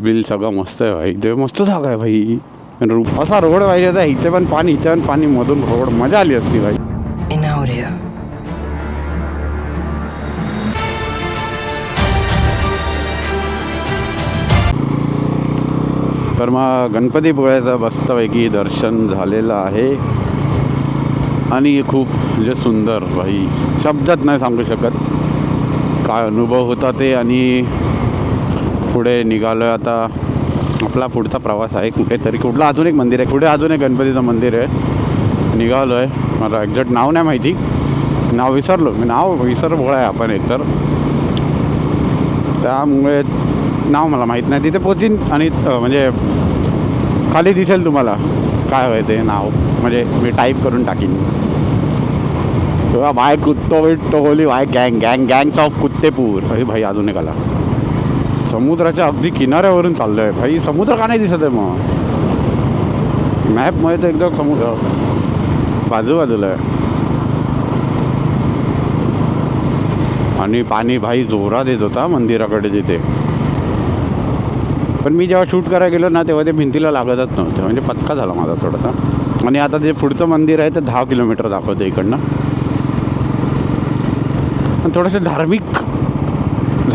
Bill सगळं मस्त आहे भाई. ते मस्त जागा आहे भाई. असा रोड पाहिजे तर इथे पण पाणी इथे पण पाणी मधून रोड. मजा आली असती भाई. तर मग गणपतीपुळ्याचं मस्तपैकी दर्शन झालेलं आहे. आणि खूप म्हणजे सुंदर भाई. शब्दात नाही सांगू शकत. काय अनुभव होता ते आणि पुढे निघालो आहे आता. आपला पुढचा प्रवास आहे. कुठेतरी कुठलं अजून एक मंदिर आहे. पुढे अजून एक गणपतीचं मंदिर आहे. निघालो आहे मला एक्झॅक्ट नाव नाही माहिती. नाव विसरलो. मी नाव विसर आहे आपण एकतर. त्यामुळे नाव मला माहीत नाही. तिथे पोचीन आणि म्हणजे खाली दिसेल तुम्हाला काय होय ते नाव. म्हणजे मी टाईप करून टाकीन. किंवा भाय कुत्तो टोली भाय गँग गँग गँग्स ऑफ कुत्तेपूर. अरे भाई अजून एक आला. समुद्राच्या अगदी किनाऱ्यावरून चाललो आहे भाई समुद्र का नाही दिसत आहे मग? मॅपमध्ये तर एकदम समुद्र. बाजूबाजूला आहे. आणि पाणी भाई जोरात येत होता मंदिराकडे तिथे पण मी जेव्हा शूट करायला गेलो ना तेव्हा ते भिंतीला लागतच नव्हते. म्हणजे पचका झाला माझा थोडासा. आणि आता जे पुढचं मंदिर आहे ते दहा किलोमीटर दाखवतं इकडनं. आणि थोडंसं धार्मिक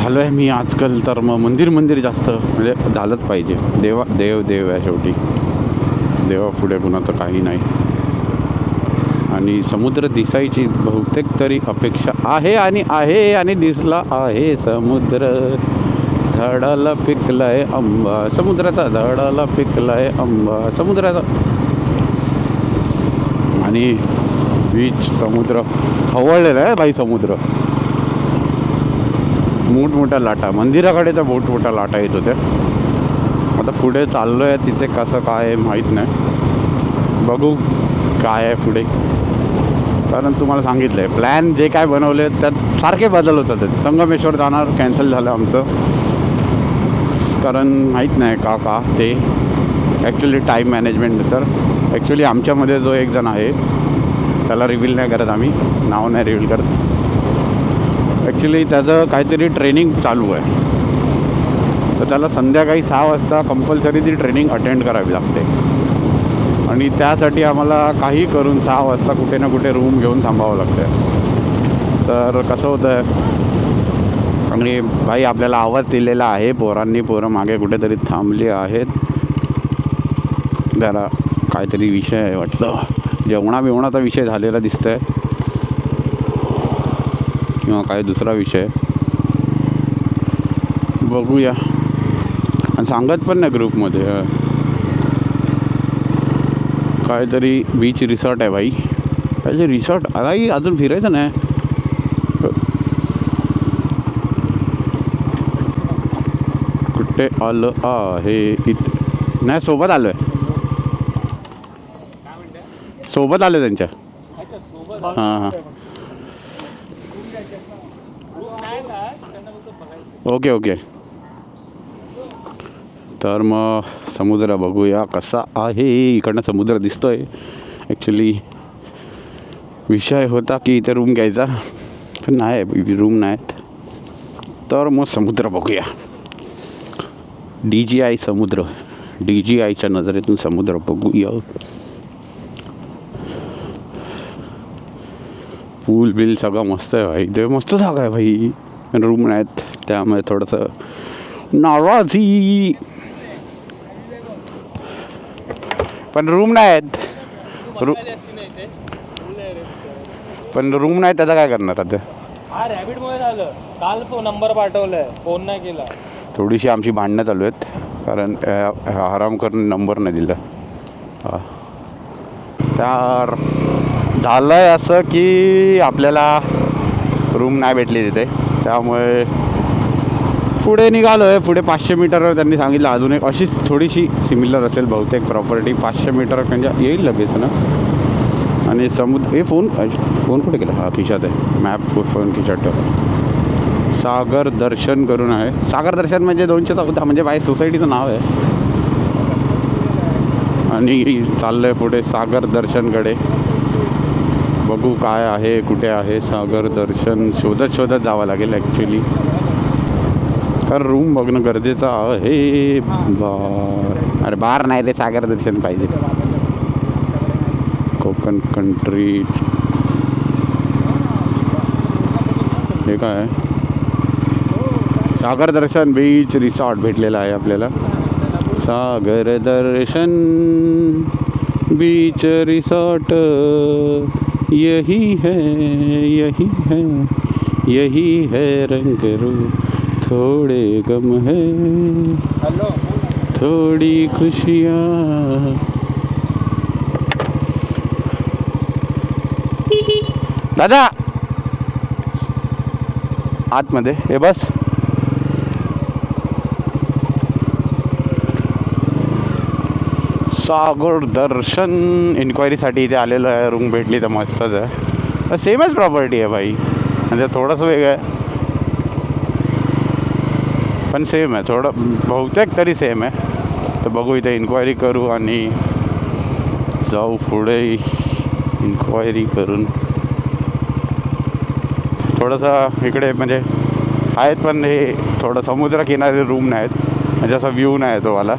झालो आहे मी आजकाल तर मग मंदिर मंदिर जास्त म्हणजे झालंच पाहिजे. देवा देव देव आहे शेवटी. देवा पुढे कुणाचं काही नाही. आणि समुद्र दिसायची बहुतेक तरी अपेक्षा आहे आणि आहे आणि दिसला आहे. समुद्र झाडाला पिकलाय आंबा. समुद्राचा झाडाला पिकलाय आंबा. समुद्राचा आणि बीच समुद्र खवळलेला आहे भाई समुद्र. मोठमोठ्या लाटा मंदिराकडे तर मोठमोठ्या लाटा येत होत्या. आता पुढे चाललो आहे तिथे कसं काय आहे माहीत नाही. बघू काय आहे पुढे. कारण तुम्हाला सांगितलं आहे प्लॅन जे काय बनवले त्यात सारखे बदल होतात. ते. संगमेश्वर जाणार कॅन्सल झालं आमचं. कारण माहीत नाही का का ते. Actually time management sir actually आमच्यामध्ये जो एक जण आहे त्याला रिव्हील नाही करत आम्ही. नाव नाही रिव्हील करत. ॲक्च्युली त्याचं काहीतरी ट्रेनिंग चालू आहे. तर त्याला संध्याकाळी सहा वाजता कंपल्सरी ती ट्रेनिंग अटेंड करावी लागते. आणि त्यासाठी आम्हाला काही करून सहा वाजता कुठे ना कुठे रूम घेऊन थांबावं लागतं तर कसं होतं आहे आणि भाई आपल्याला आवाज दिलेला आहे. पोरांनी पोरं मागे कुठेतरी थांबली आहेत. जरा काहीतरी विषय आहे वाटतं. जेवणा बिवणाचा विषय झालेला दिसतोय. किंवा काय दुसरा विषय. बघूया. आणि सांगत पण नाही ग्रुपमध्ये. काहीतरी बीच रिसॉर्ट आहे भाई काहीतरी रिसॉर्ट भाई अजून फिरायचं नाही. कुठे आलं? आहे इत. नाही सोबत आलो आहे सोबत आलो त्यांच्या. हां हां. ओके ओके तर मग समुद्र बघूया कसा आहे. इकडनं समुद्र दिसतोय. ॲक्च्युली विषय होता की इथे रूम घ्यायचा. पण नाही रूम नाहीत. तर मग समुद्र बघूया. डी जी आय समुद्र. डी जी आयच्या नजरेतून समुद्र बघूया. पूल बिल सगळं मस्त आहे. भाई ते मस्त जागा आहे भाई. पण रूम नाहीत. त्यामुळे थोडंसं नाराजी. पण रूम नाहीत. रू पण रूम नाही त्याचा काय करणार आता? हा झालं. काल तो नंबर पाठवलाय. फोन नाही केला. थोडीशी आमची भांडणं चालू आहेत. कारण आराम करून नंबर नाही दिला. हा. तर झालं आहे असं की आपल्याला रूम नाही भेटली तिथे. त्यामुळे पुढे निघालो आहे पुढे पाचशे मीटरवर त्यांनी सांगितलं. अजून एक अशीच थोडीशी सिमिलर असेल बहुतेक प्रॉपर्टी पाचशे मीटर म्हणजे येईल लगेच ना? आणि समुद्र हे फोन फोन कुठे गेला? हा खिशात आहे. मॅप फोन खिशात ठेवला सागर दर्शन करून आहे. सागर दर्शन म्हणजे दोनशे चौदा म्हणजे बाय सोसायटीचं नाव आहे. आणि चाललं आहे पुढे सागर दर्शनकडे. बघू काय आहे कुठे आहे. सागर दर्शन शोधत शोधत जावं लागेल ॲक्च्युली तर रूम बघणं गरजेचं आहे. बार. अरे बार नाही रे सागर दर्शन पाहिजे. कोकण कंट्री हे काय? सागर दर्शन बीच रिसॉर्ट भेटलेला आहे आपल्याला. सागर दर्शन बीच रिसॉर्ट यही है यही है यही है रंग रूप। थोड़े गम है थोडी खुशियाँ। दादा। आतमध्ये हे बस। सागर दर्शन इन्क्वायरीसाठी इथे आलेलं आहे. रूम भेटली तर मस्तच आहे. सेमच प्रॉपर्टी आहे भाई. म्हणजे थोडंसं वेगळं आहे. पण सेम आहे. थोडं बहुतेक तरी सेम आहे. तर बघू इथे इन्क्वायरी करू आणि जाऊ पुढे इन्क्वायरी करून. थोडंसं इकडे म्हणजे आहेत पण हे थोडं समुद्रकिनारी रूम म्हणजे नाही आहेत म्हणजे असा व्ह्यू नाही तो वाला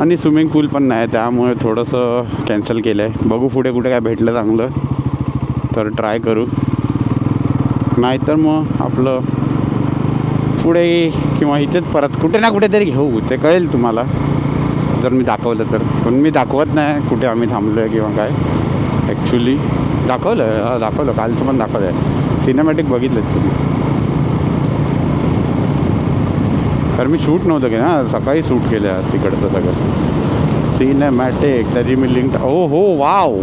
आणि स्विमिंग पूल पण नाही त्यामुळे थोडंसं कॅन्सल केलं आहे बघू पुढे कुठे काय भेटलं चांगलं तर ट्राय करू. नाहीतर मग आपलं पुढे किंवा इथेच परत कुठे ना कुठे तरी घेऊ ते कळेल तुम्हाला. जर मी दाखवलं तर. पण मी दाखवत नाही कुठे आम्ही थांबलो आहे किंवा काय. ॲक्च्युली दाखवलं आहे दाखवलं. कालचं पण दाखवलं आहे सिनेमॅटिक बघितलं तुम्ही. तर मी शूट नव्हतं की ना सकाळी शूट केलं आज तिकडचं सगळं. सिनेमॅटिक त्याची मी लिंक ओ हो वाव!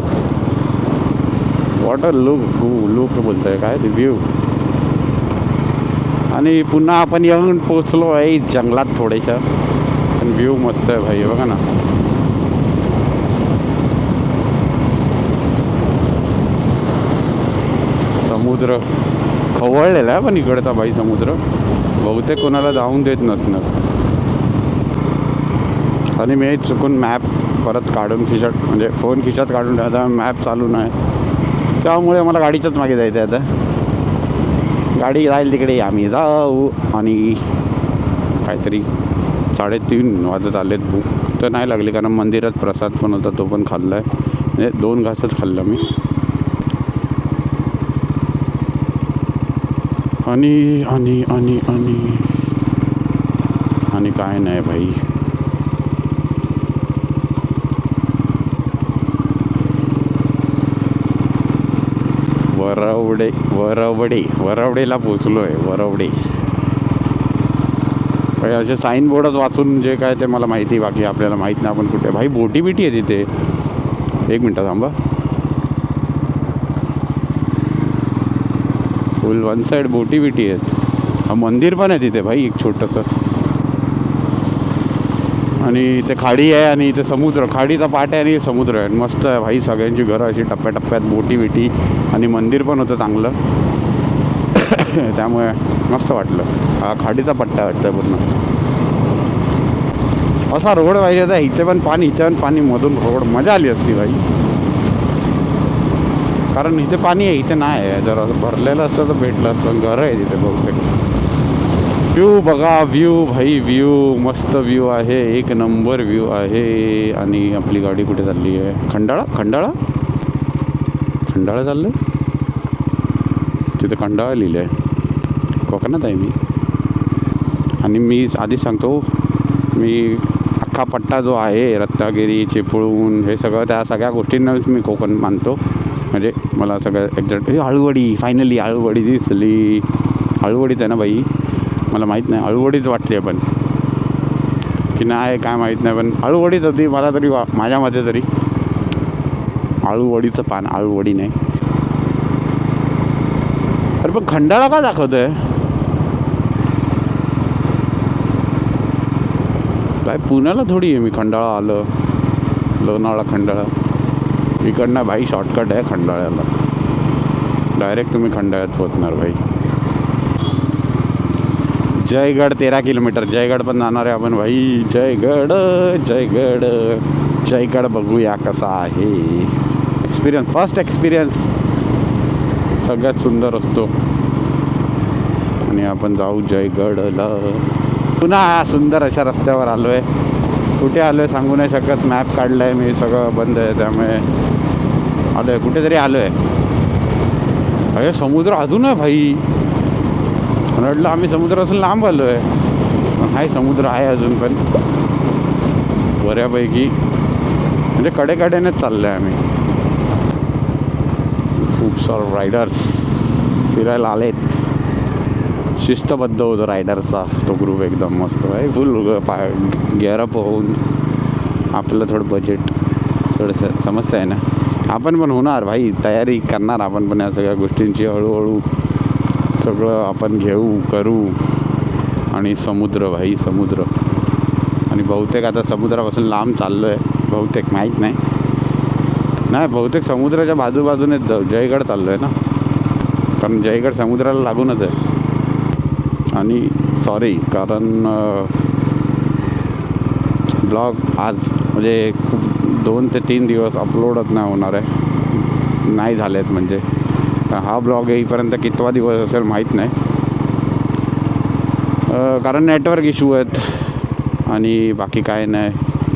वॉट अ लुक गू लुक बोलतो आहे काय रिव्ह्यू आणि पुन्हा आपण येऊन पोचलो आहे जंगलात थोड्याशा. पण व्ह्यू मस्त आहे भाई बघा ना. समुद्र. खवळलेला आहे पण इकडचा भाई समुद्र. बहुतेक कोणाला जाऊन देत नसणार. आणि मी चुकून मॅप परत काढून खिशात म्हणजे फोन खिशात काढून ठेवता मॅप चालू नाही. त्यामुळे मला गाडीच्याच मागे जायचं आहे आता. गाडी जाईल तिकडे आम्ही जाऊ. आणि काहीतरी साडेतीन वाजत आलेत भूक तर नाही लागली कारण मंदिरात प्रसाद पण होता तो पण खाल्ला आहे म्हणजे दोन घासच खाल्ला मी. आणि आणि आणि आणि. आणि काय नाही भाई वरवडे वरवडे वरवडेला पोचलो आहे वरवडे. काही असे साईन बोर्डच वाचून जे काय ते मला माहिती बाकी आपल्याला माहीत नाही आपण कुठे. भाई बोटी बिटी आहे तिथे. एक मिनटं थांबा. फुल वन साईड बोटी बिटी आहेत. हा मंदिर पण आहे तिथे भाई एक छोटंसं. आणि इथे खाडी आहे आणि इथे समुद्र. खाडीचा पाट आहे आणि समुद्र आहे. मस्त आहे भाई सगळ्यांची घरं अशी टप्प्याटप्प्यात बोटी बिटी आणि मंदिर पण होतं चांगलं. त्यामुळे मस्त वाटलं. हा खाडीचा पट्टा वाटतं पूर्ण. असा रोड पाहिजे तर इथे पण पाणी इथे पण पाणी मधून रोड. मजा आली असती भाई. कारण इथे पाणी आहे इथे नाही आहे. जर भरलेलं असतं तर भेटलं असतं. घरं आहे तिथे बहुतेक. व्ह्यू बघा व्ह्यू भाई व्ह्यू मस्त व्ह्यू आहे. एक नंबर व्ह्यू आहे. आणि आपली गाडी कुठे चालली आहे? खंडाळा? खंडाळा? खंडाळा चाललं तिथे खंडाळा लिहिलं आहे कोकणात आहे मी. आणि मी आधी सांगतो मी अख्खा पट्टा जो आहे रत्नागिरी चिपळूण हे सगळं त्या सगळ्या गोष्टींनाच मी कोकण मानतो. म्हणजे मला सगळं एक्झॅक्ट हळूवडी फायनली हळूवडी दिसली. हळूवडीच आहे ना बाई मला माहीत नाही हळूवडीच वाटते पण. की नाही काय माहीत नाही पण हळूवडीच होती मला तरी वा माझ्या मते तरी. आळूवडीचं पान आळूवडी नाही. अरे पण खंडाळा का दाखवत आहे काय पुण्याला थोडी आहे मी खंडाळा आलं लोणावळा खंडाळा. इकडनं भाई शॉर्टकट आहे खंडाळ्याला. डायरेक्ट तुम्ही खंडाळ्यात पोचणार भाई. जयगड तेरा किलोमीटर जयगड पण जाणार आहे आपण भाई. जयगड जयगड जयगड बघूया कसा आहे. एक्सपिरियन्स फर्स्ट एक्सपिरियन्स सगळ्यात सुंदर असतो. आणि आपण जाऊ जयगडला. पुन्हा सुंदर अशा रस्त्यावर आलो आहे कुठे आलो आहे सांगू नाही शकत. मॅप काढला आहे मी सगळं बंद आहे त्यामुळे आलो आहे कुठेतरी आलो आहे अरे समुद्र अजून आहे भाई. मला आम्ही समुद्रापासून लांब आलो आहे पण हाय समुद्र आहे अजून पण. बऱ्यापैकी. म्हणजे कडेकडेनेच चाललो आहे आम्ही. खूप सारे रायडर्स फिरायला आलेत. शिस्तबद्ध होतो रायडरचा. तो ग्रुप एकदम मस्त आहे. फुल पाय गेअरअप होऊन आपलं थोडं बजेट थोडंसं समजतं आहे ना. आपण पण होणार भाई. तयारी करणार आपण पण या सगळ्या गोष्टींची. हळूहळू सगळं आपण घेऊ करू. आणि समुद्र भाई समुद्र. आणि बहुतेक आता समुद्रापासून लांब चाललो आहे बहुतेक माहीत नाही. नाही बहुतेक समुद्राच्या बाजूबाजूनेच जाऊ जयगड चाललो आहे ना. कारण जयगड समुद्राला लागूनच आहे. आणि सॉरी कारण ब्लॉग आज म्हणजे खूप दोन ते तीन दिवस अपलोडच नाही होणार आहे. नाही झालेत म्हणजे. हा ब्लॉग येईपर्यंत कितवा दिवस असेल माहीत नाही. कारण नेटवर्क इशू आहेत. आणि बाकी काय नाही.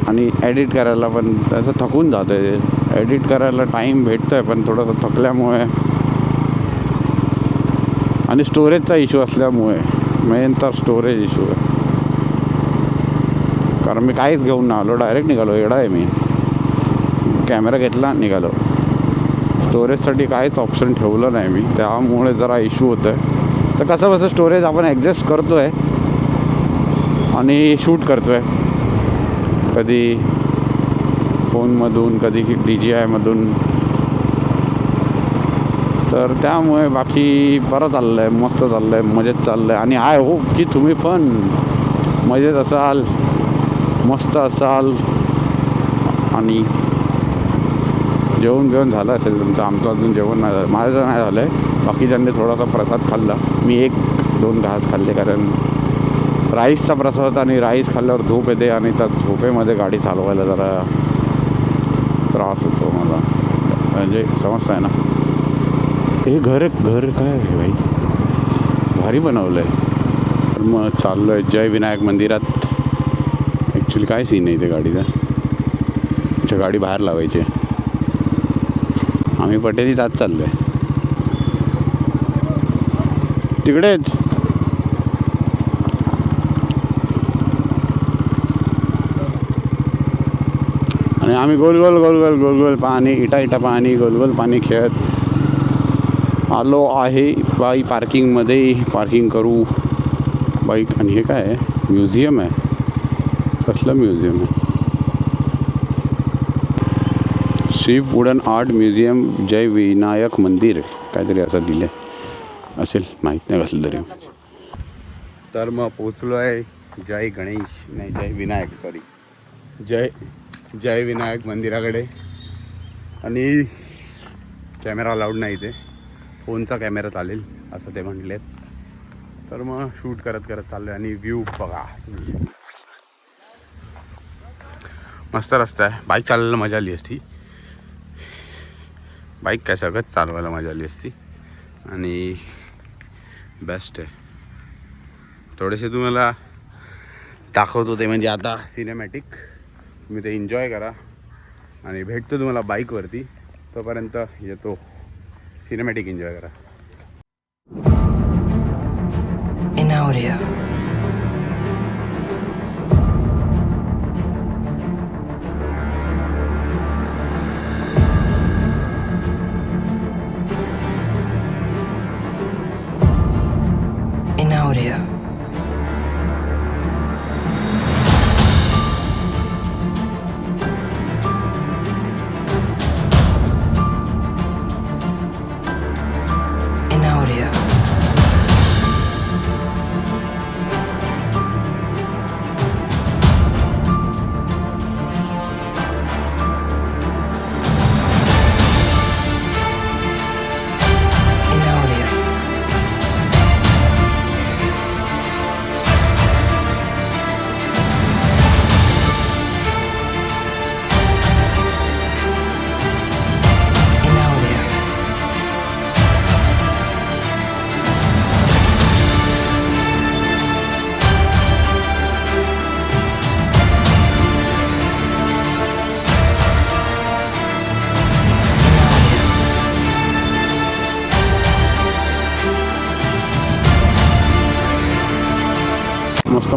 आणि एडिट करायला पण त्याचं थकून जातं आहे एडिट करायला टाईम भेटतो आहे पण थोडंसं थकल्यामुळे. आणि स्टोरेजचा इश्यू असल्यामुळे. मेन तर स्टोरेज इश्यू आहे. कारण मी काहीच घेऊन आलो डायरेक्ट निघालो एवढा आहे मी. कॅमेरा घेतला निघालो. स्टोरेजसाठी काहीच ऑप्शन ठेवलं नाही मी. त्यामुळे जरा इश्यू होतं आहे तर कसं कसं स्टोरेज आपण ॲडजस्ट करतो आहे आणि शूट करतो आहे कधी फोनमधून कधी डी जी आयमधून तर त्यामुळे बाकी बरं चाललं आहे मस्त चाललं आहे मजेत चाललं आहे आणि आय होप की तुम्ही पण मजेत असाल मस्त असाल. आणि जेवण जेवण झालं असेल तुमचं आमचं अजून जेवण नाही झालं. माझं नाही झालं आहे बाकीच्यांनी थोडासा प्रसाद खाल्ला. मी एक दोन घास खाल्ले कारण राईसचा प्रसाद आणि राईस खाल्ल्यावर झोप येते आणि त्या झोपेमध्ये गाडी चालवायला जरा त्रास होतो मला. म्हणजे समजतं आहे ना. हे घर घर काय आहे भाई? भारी बनवलं आहे तर मग चाललो आहे जय विनायक मंदिरात. ॲक्च्युली काय सीन आहे त्या गाडीचा? अच्छा गाडी बाहेर लावायची आम्ही पटेलीत आत चाललो आहे तिकडेच. आणि आम्ही गोल गोल गोल गोल गोल गोल पाणी इटा इटा पाणी गोल गोल पाणी खेळत आलो आहे बाई पार्किंगमध्ये पार्किंग करू. बाईक आणि हे काय आहे? म्युझियम आहे. कसलं म्युझियम आहे? Shiv wooden art museum Jay Vinayak मंदिर. काहीतरी असं दिलं आहे असेल माहीत नाही कसलं तरी. तर मग पोचलो आहे जय गणेश. नाही जय विनायक सॉरी जय जय विनायक मंदिराकडे. आणि कॅमेरा अलाउड नाही इथे. फोनचा कॅमेरा चालेल असं ते म्हटलेत. तर मग शूट करत करत चाललो आणि व्ह्यू बघा मस्त रस्ता आहे. बाईक चालवायला मजा आली असती. बाईक काय सगळंच चालवायला मजा आली असती. आणि बेस्ट आहे. थोडेसे तुम्हाला दाखवतो ते म्हणजे आता सिनेमॅटिक तुम्ही ते एन्जॉय करा. आणि भेटतो तुम्हाला बाईकवरती तोपर्यंत येतो. सिनेमॅटिक एन्जॉय करा in audio.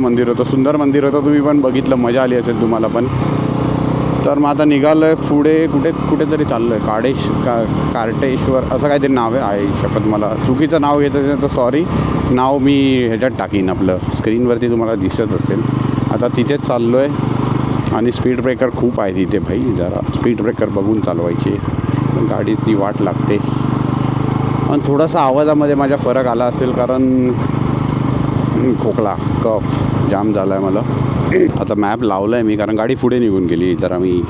मंदिर होतं. सुंदर मंदिर होतं. तुम्ही पण बघितलं मजा आली असेल तुम्हाला पण. तर मग आता निघालो आहे पुढे कुठे कुठेतरी चाललो आहे काडेश का कार्टेश्वर असं काहीतरी नाव आहे शपथ मला. चुकीचं नाव घेत असेल तर सॉरी नाव मी ह्याच्यात टाकीन आपलं. स्क्रीनवरती तुम्हाला दिसत असेल. आता तिथेच चाललो आहे आणि स्पीड ब्रेकर खूप आहे तिथे भाई. जरा स्पीड ब्रेकर बघून चालवायचे. पण गाडीची वाट लागते. आणि थोडासा आवाजामध्ये माझ्या फरक आला असेल कारण खोकला कफ जाम झाला आहे मला. आता मॅप लावला आहे मी कारण गाडी पुढे निघून गेली. जरा मी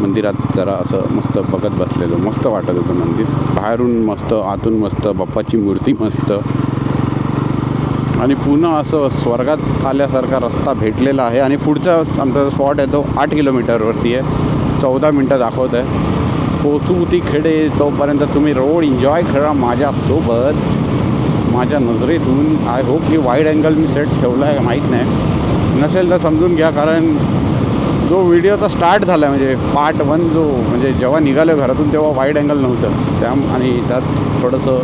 मंदिरात जरा असं मस्त बघत बसलेलो. मस्त वाटत होतं मंदिर. बाहेरून मस्त आतून मस्त बाप्पाची मूर्ती मस्त. आणि पुन्हा असं स्वर्गात आल्यासारखा रस्ता भेटलेला आहे. आणि पुढचा आमचा स्पॉट आहे तो आठ किलोमीटरवरती आहे. चौदा मिनटं दाखवत आहे. पोचू ती खेडे तोपर्यंत तुम्ही रोड एन्जॉय करा माझ्यासोबत. माझ्या नजरेतून आय होप की वाईड अँगल मी सेट ठेवला आहे माहीत नाही. नसेल तर समजून घ्या कारण जो व्हिडिओचा स्टार्ट झाला म्हणजे पार्ट वन जो म्हणजे जेव्हा निघालो घरातून तेव्हा वाईड अँगल नव्हतं. त्या आणि त्यात थोडंसं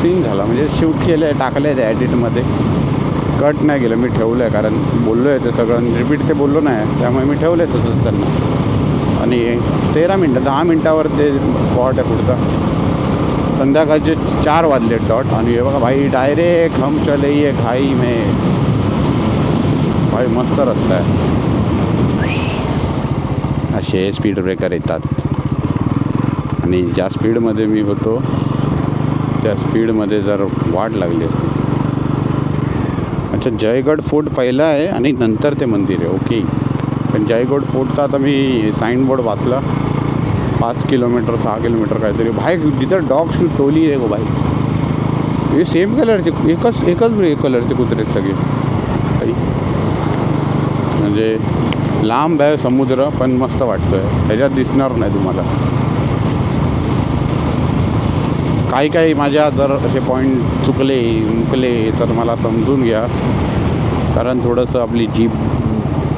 सीन झाला. म्हणजे शूट केलं आहे टाकलं आहे ते ॲडिटमध्ये कट नाही गेलं मी ठेवलं आहे कारण बोललो आहे ते सगळं. रिपीट ते बोललो नाही त्यामुळे मी ठेवलं आहे तसंच त्यांना. आणि तेरा मिनटं दहा मिनटावर ते स्पॉट आहे पुढचा. संध्याकाळचे चार वाजले डॉट आणि हे बघा भाई डायरेक्ट हम चले ये घाई में. भाई मस्त रस्ता आहे. असे स्पीड ब्रेकर येतात. आणि ज्या स्पीडमध्ये मी होतो त्या स्पीडमध्ये जर वाट लागली असती. अच्छा जयगड फोर्ट पहिला आहे आणि नंतर ते मंदिर आहे ओके. पण जयगड फोर्टचा आता मी साईनबोर्ड वाचला. पाच किलोमीटर सहा किलोमीटर काहीतरी. बाहेर तिथं डॉग्सची टोली आहे गो बाईक हे सेम कलरचे एकच एकच कलरचे कुत्रे आहेत सगळे. म्हणजे लांब आहे समुद्र पण मस्त वाटतो आहे ह्याच्यात दिसणार नाही तुम्हाला. काही काही माझ्या जर असे पॉईंट चुकले मुकले तर मला समजून घ्या. कारण थोडंसं आपली जीप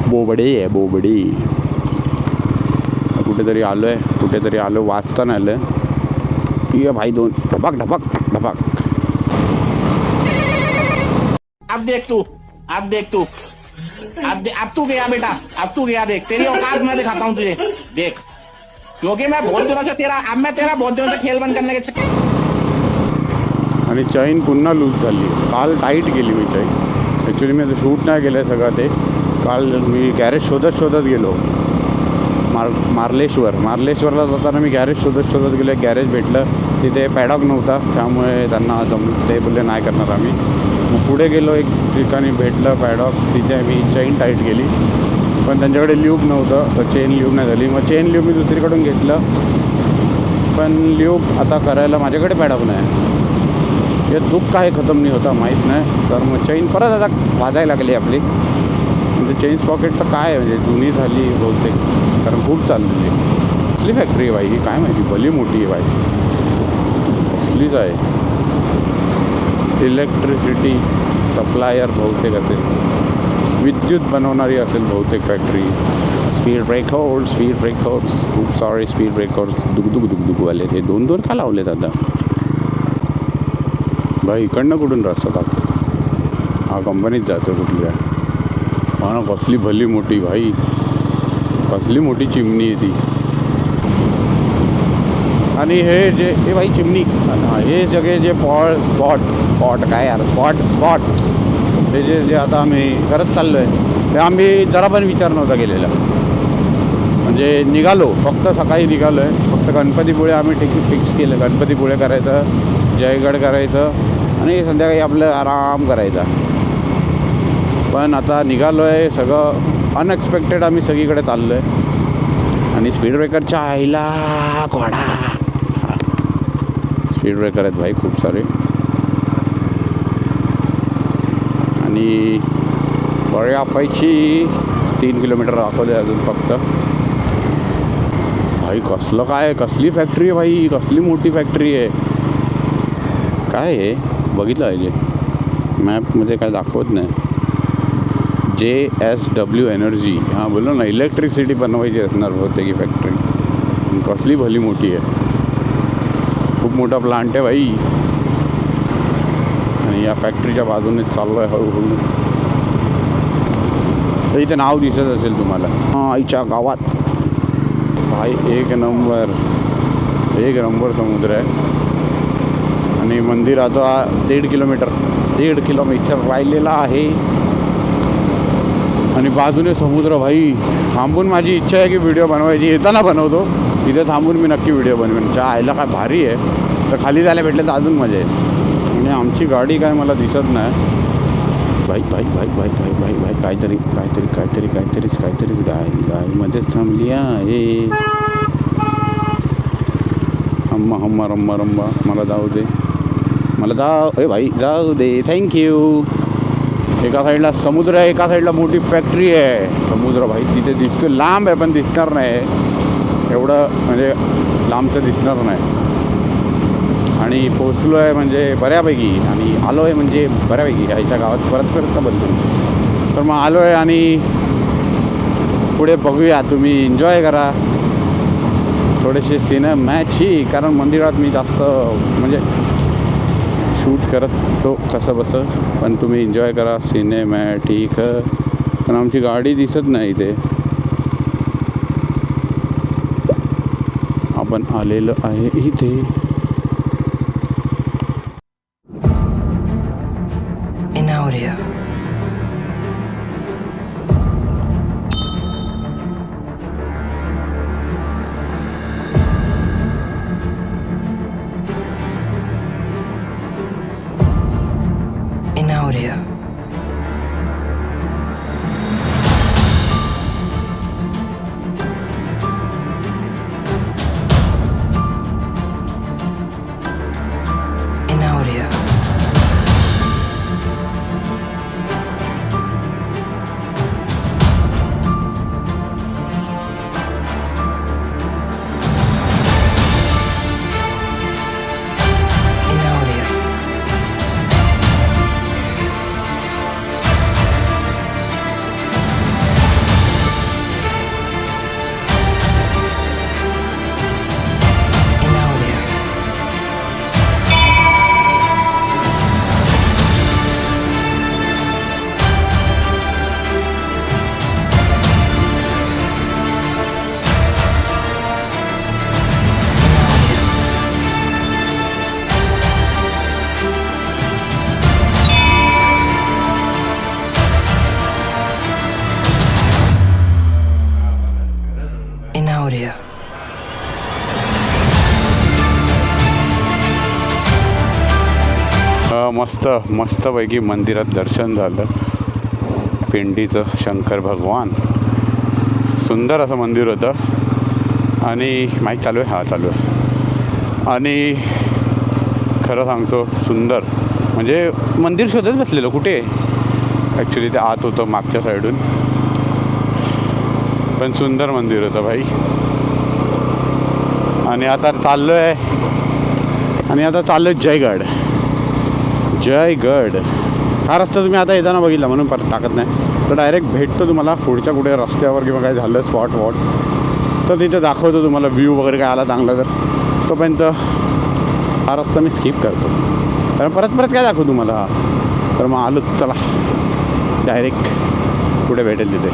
बोबडे आहे बोबडी. कुठेतरी आलो आहे कुठेतरी आलो वाचताना आलं आहे भाई दोन ढपाक ढपाक ढपाक अब देख तू अब देख तू. अब अब तू गया बेटा अब तू गया देख. तेरी औकात मैं दिखाता हूँ तुझे. देख. क्योंकि मैं बहुत दिनों से तेरा अब मैं तेरा बहुत दिनों से खेल बंद करने के चक्कर आणि चैन पुन्हा लूज झाली. काल टाईट गेली मी चैन. ॲक्च्युली मी शूट नाही केलं आहे सगळं ते. काल मी गॅरेज शोधत शोधत गेलो. मार मार्लेश्वर. मार्लेश्वरला जाताना मी गॅरेज शोधत शोधत गेलो. गॅरेज भेटलं. तिथे पॅडॉक नव्हता. त्यामुळे त्यांना जम ते बोलले नाही करणार आम्ही. मग पुढे गेलो. एक ठिकाणी भेटलं पॅडॉक तिथे मी चैन टाईट केली. पण त्यांच्याकडे ल्यूब नव्हतं. तर चेन ल्यूब नाही झाली. मग चेन ल्यूब मी दुसरीकडून घेतलं. पण ल्यूब आता करायला माझ्याकडे पॅडॉक नाही हे दुःख काय खतम नाही होता माहीत नाही. तर मग चैन परत आता वाजायला लागली आपली. म्हणजे चेन्स पॉकेट तर काय म्हणजे जुनी झाली बहुतेक. कारण खूप चाललेली कसली फॅक्टरी आहे बाई? ही काय माहिती? भली मोठी आहे बाई. कसलीच आहे. इलेक्ट्रिसिटी सप्लायर बहुतेक असेल. विद्युत बनवणारी असेल बहुतेक factory speed breakers speed breakers खूप सॉरी स्पीड ब्रेकर्स दुगदुग दुगदुगवाले ते दोन दोन का लावलेत आता? भाई इकडनं कुठून रस्ता दाखव हा कंपनीत जातो कुठल्या? हा कसली भली मोठी भाई. कसली मोठी चिमणी आहे ती. आणि हे जे हे भाई चिमणी. हे सगळे जे पॉट स्पॉट स्पॉट काय यार स्पॉट स्पॉट. हे जे जे आता आम्ही करत चाललो आहे ते आम्ही जरा पण विचार नव्हता केलेला. म्हणजे निघालो फक्त सकाळी निघालो आहे फक्त गणपतीपुळे आम्ही तिकीट फिक्स केलं. गणपतीपुळे करायचं जयगड करायचं आणि संध्याकाळी आपलं आराम करायचा. पण आता निघालो आहे सगळं अनएक्सपेक्टेड आम्ही सगळीकडे चाललो आहे आणि स्पीड ब्रेकरच्या आईला घोडा. स्पीड ब्रेकर आहेत भाई खूप सारे. आणि बऱ्यापैकी तीन किलोमीटर दाखवले अजून फक्त. भाई कसलं काय कसली फॅक्टरी आहे भाई कसली मोठी फॅक्टरी आहे. काय आहे बघितलं पाहिजे. मॅपमध्ये काय दाखवत नाही. जे एस डब्ल्यू एनर्जी हां बोललो ना इलेक्ट्रिसिटी बनवायची असणार बहुतेक ही फॅक्टरी कसली भली मोठी आहे. खूप मोठा प्लांट आहे बाई आणि या फॅक्टरीच्या बाजूने चाललो आहे हळूहळू. तर इथे नाव दिसत असेल तुम्हाला. हां आईच्या गावात. भाई एक नंबर. एक नंबर समुद्र आहे. आणि मंदिर आता दीड किलोमीटर दीड किलोमीटर राहिलेला आहे. आणि बाजूने समुद्र भाई थांबून माझी इच्छा आहे की व्हिडिओ बनवायची. येताना बनवतो. तिथे थांबून मी नक्की व्हिडिओ बनवेन. च्या आयला काय भारी आहे. तर खाली जायला भेटलं तर अजून मजा आहे आणि आमची गाडी काय मला दिसत नाही. भाई भाई भाई भाई भाई भाई भाई काहीतरी काहीतरी काहीतरी काहीतरीच काहीतरीच गाय गाय मध्येच थांबली आहे अम्मा हम्मा रम्मा रम्मा मला जाऊ दे. मला जाऊ ए भाई जाऊ दे. थँक्यू एका साईडला समुद्र आहे एका साईडला मोठी फॅक्टरी आहे. समुद्र भाई तिथे दिसतो लांब आहे पण दिसणार नाही. एवढं म्हणजे लांबचं दिसणार नाही. आणि पोचलो आहे म्हणजे बऱ्यापैकी आणि आलो आहे म्हणजे बऱ्यापैकी. आईच्या गावात परत परत का बोलतो तर मग आलो आहे आणि पुढे बघूया तुम्ही एन्जॉय करा. थोडेसे सिनेमॅची कारण मंदिरात मी जास्त म्हणजे शूट करत तो कसं बसं पण तुम्ही एन्जॉय करा सिनेमॅटिक पण आमची गाडी दिसत नाही इथे. आपण आलेलो आहे इथे. मस्त मस्तपैकी मंदिरात दर्शन झालं. पिंडीचं शंकर भगवान. सुंदर असं मंदिर होतं. आणि माईक चालू आहे? हा चालू आहे. आणि खरं सांगतो सुंदर. म्हणजे मंदिर शोधत बसलेलं. कुठे? ॲक्च्युली ते आत होतं मागच्या साईडून पण सुंदर मंदिर होतं भाई. आणि आता चाललो आहे आणि आता चाललो आहे जयगड. जयगड हा रस्ता तुम्ही आता येताना बघितला म्हणून परत टाकत नाही. तर डायरेक्ट भेटतो तुम्हाला पुढच्या कुठे रस्त्यावर किंवा काय झालं स्पॉट वॉट तर तिथे दाखवतो तुम्हाला व्ह्यू वगैरे काय आला चांगला तर. तोपर्यंत हा रस्ता मी स्किप करतो. कारण परत परत काय दाखवू तुम्हाला? तर मग आलो चला. डायरेक्ट कुठे भेटेल तिथे.